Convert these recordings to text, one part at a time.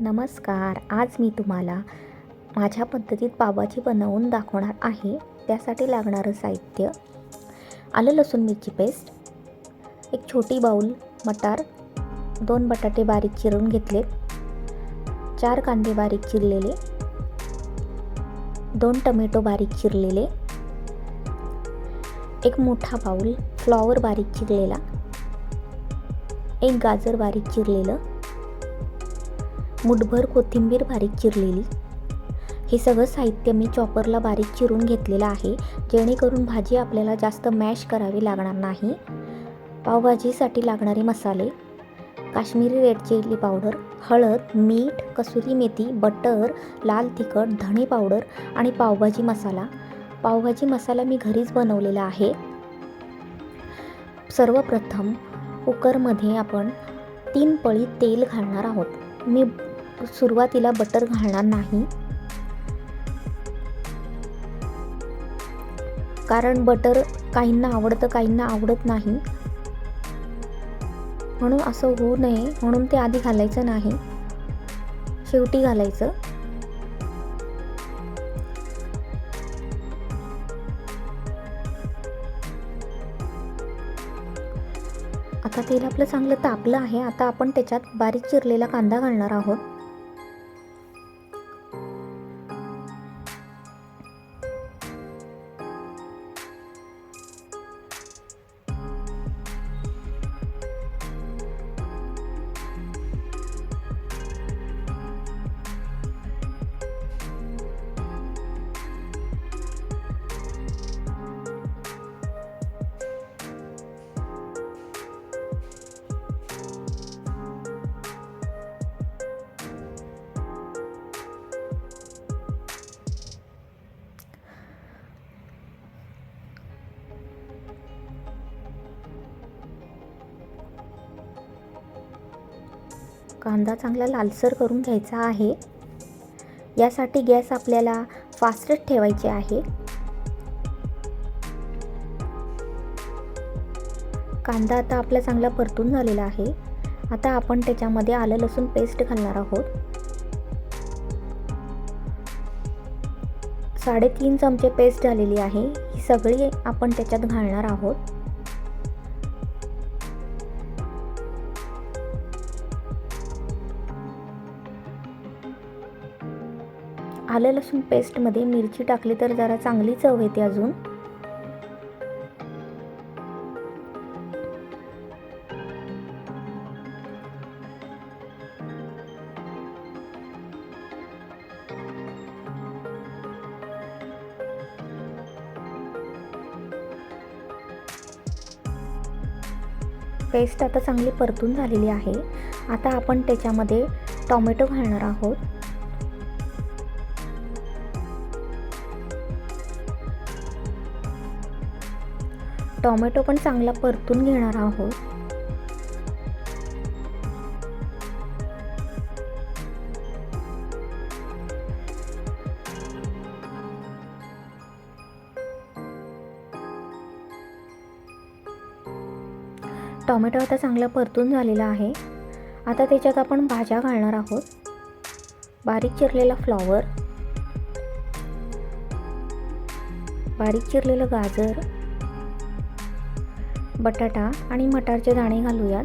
नमस्कार आज मी तुम्हाला माझ्या पद्धतीत पावभाजी बनवून दाखवणार आहे. त्यासाठी लागणारं साहित्य आलं लसूण मिरची पेस्ट एक छोटी बाऊल मटार दोन बटाटे बारीक चिरून घेतलेत चार कांदे बारीक चिरलेले दोन टमॅटो बारीक चिरलेले एक मोठा बाऊल फ्लॉवर बारीक चिरलेला एक गाजर बारीक चिरलेलं मुठभर कोथिंबीर बारीक चिरलेली. हे सगळं साहित्य मी चॉपरला बारीक चिरून घेतलेलं आहे जेणेकरून भाजी आपल्याला जास्त मॅश करावी लागणार नाही. पावभाजीसाठी लागणारे मसाले काश्मीरी रेड चिली पावडर हळद मीठ कसुरी मेथी बटर लाल तिखट धणे पावडर आणि पावभाजी मसाला. पावभाजी मसाला मी घरीच बनवलेला आहे. सर्वप्रथम कुकरमध्ये आपण तीन पळी तेल घालणार आहोत. मी सुरुवातीला बटर घालणार नाही. कारण बटर काहींना आवडतं काहींना आवडत नाही. म्हणून असं होऊ नये म्हणून ते आधी घालायचं नाही. शेवटी घालायचं. आता तेल आपलं चांगलं तापलं आहे. आता आपण त्याच्यात बारीक चिरलेला कांदा घालणार आहोत. कांदा चांगला लालसर करून घ्यायचा आहे. यासाठी गॅस आपल्याला फास्टच ठेवायचे आहे. कांदा आता आपला चांगला परतून झालेला आहे. आता आपण त्याच्यामध्ये आलं लसूण पेस्ट घालणार आहोत. साडेतीन चमचे पेस्ट झालेली आहे. ही सगळी आपण त्याच्यात घालणार आहोत. आलं लसूण पेस्टमध्ये मिरची टाकली तर जरा चांगली चव येते अजून. पेस्ट आता चांगली परतून झालेली आहे. आता आपण त्याच्यामध्ये टॉमॅटो घालणार आहोत. टॉमॅटो पण चांगला परतून घेणार आहोत. टॉमॅटो आता चांगला परतून झालेला आहे. आता त्याच्यात आपण भाज्या घालणार आहोत. बारीक चिरलेला फ्लॉवर. बारीक चिरलेलं गाजर. बटाटा आणि मटारचे दाणे घालूयात.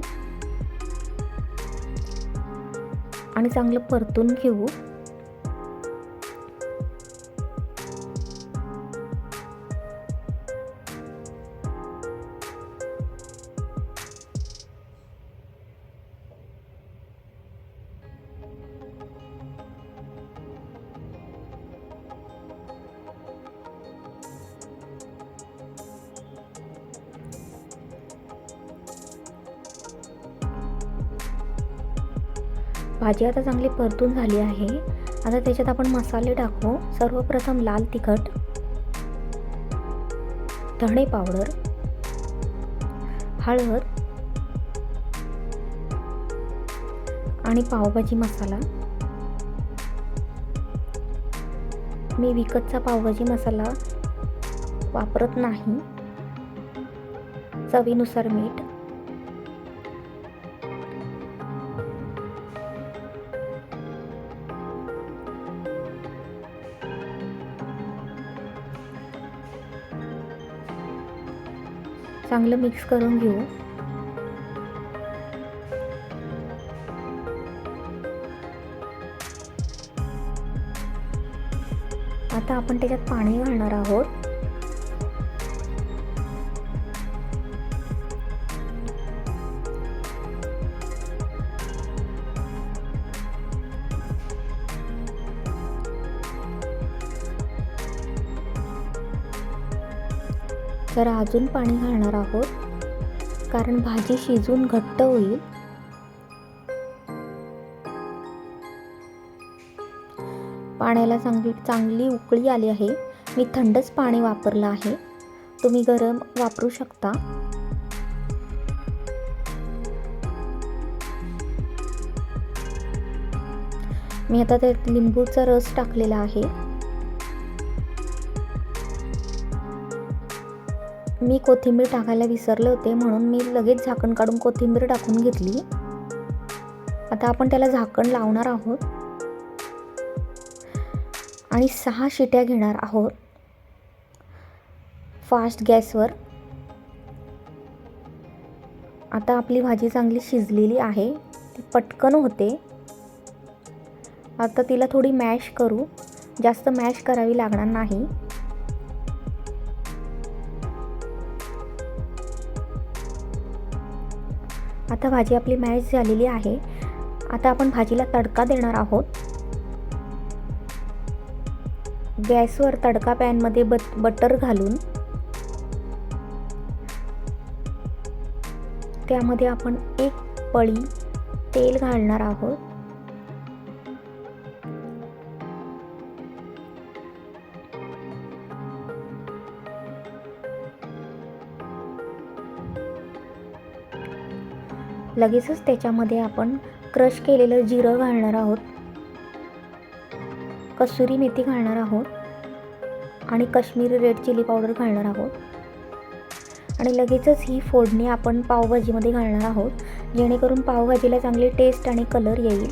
आणि चांगलं परतून घेऊ. भाजी आता चांगली परतून झाली आहे. आता त्याच्यात आपण मसाले टाकू. सर्वप्रथम लाल तिखट धणे पावडर हळद आणि पावभाजी मसाला. मी विकतचा पावभाजी मसाला वापरत नाही. चवीनुसार मीठ. चांगलं मिक्स करून घेऊ. आता आपण त्याच्यात पाणी घालणार आहोत. तर अजून पाणी घालणार आहोत. कारण भाजी शिजून घट्ट होईल. पाण्याला चांगली चांगली उकळी आली आहे. मी थंडच पाणी वापरलं आहे. तुम्ही गरम वापरू शकता. मी आता त्यात लिंबूचा रस टाकलेला आहे. मी कोथिंबीर टाकायला विसरले होते म्हणून मी लगेच झाकण काढून कोथिंबीर टाकून घेतली. आता आपण त्याला झाकण लावणार आहोत. आणि सहा शिट्या घेणार आहोत. फास्ट गॅसवर. आता आपली भाजी चांगली शिजलेली आहे. ती पटकन होते. आता तिला थोडी मॅश करू. जास्त मॅश करावी लागणार नाही. आता भाजी आपली मॅश झालेली आहे. आता आपण भाजीला तडका देणार आहोत. गॅसवर तडका पॅनमध्ये बट बटर घालून. त्यामध्ये आपण एक पळी तेल घालणार आहोत. लगेचच त्याच्यामध्ये आपण क्रश केलेलं जिरं घालणार आहोत. कसुरी मेथी घालणार आहोत. आणि काश्मीरी रेड चिली पावडर घालणार आहोत. आणि लगेचच ही फोडणी आपण पावभाजीमध्ये घालणार आहोत. जेणेकरून पावभाजीला चांगली टेस्ट आणि कलर येईल.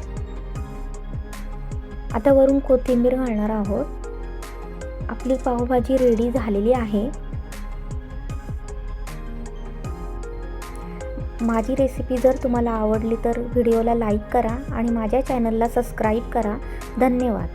आता वरून कोथिंबीर घालणार आहोत. आपली पावभाजी रेडी झालेली आहे. माझी रेसिपी जर तुम्हाला आवडली तर व्हिडिओला लाईक करा आणि माझ्या चॅनलला सबस्क्राईब करा. धन्यवाद.